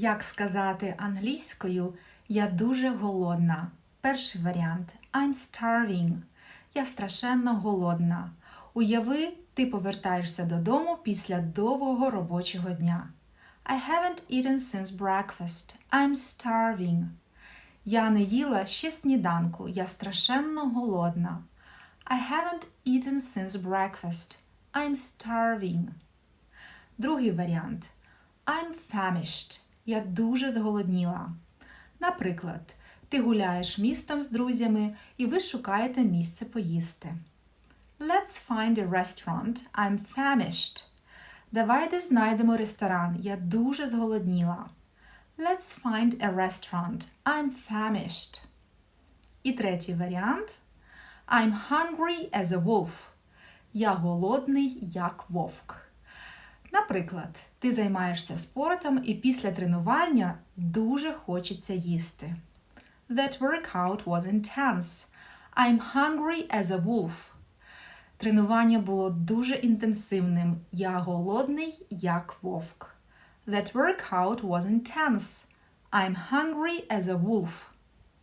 Як сказати англійською Я дуже голодна. Перший варіант I'm starving. Я страшенно голодна. Уяви, ти повертаєшся додому після довгого робочого дня. I haven't eaten since breakfast. I'm starving. Я не їла ще сніданку. Я страшенно голодна. I haven't eaten since breakfast. I'm starving. Другий варіант. I'm famished. Я дуже зголодніла. Наприклад, ти гуляєш містом з друзями і ви шукаєте місце поїсти. Let's find a restaurant. I'm famished. Давайте знайдемо ресторан. Я дуже зголодніла. Let's find a restaurant. I'm famished. І третій варіант. I'm hungry as a wolf. Я голодний, як вовк. Наприклад, ти займаєшся спортом і після тренування дуже хочеться їсти. That workout was intense. I'm hungry as a wolf. Тренування було дуже інтенсивним. Я голодний, як вовк. That workout was intense. I'm hungry as a wolf.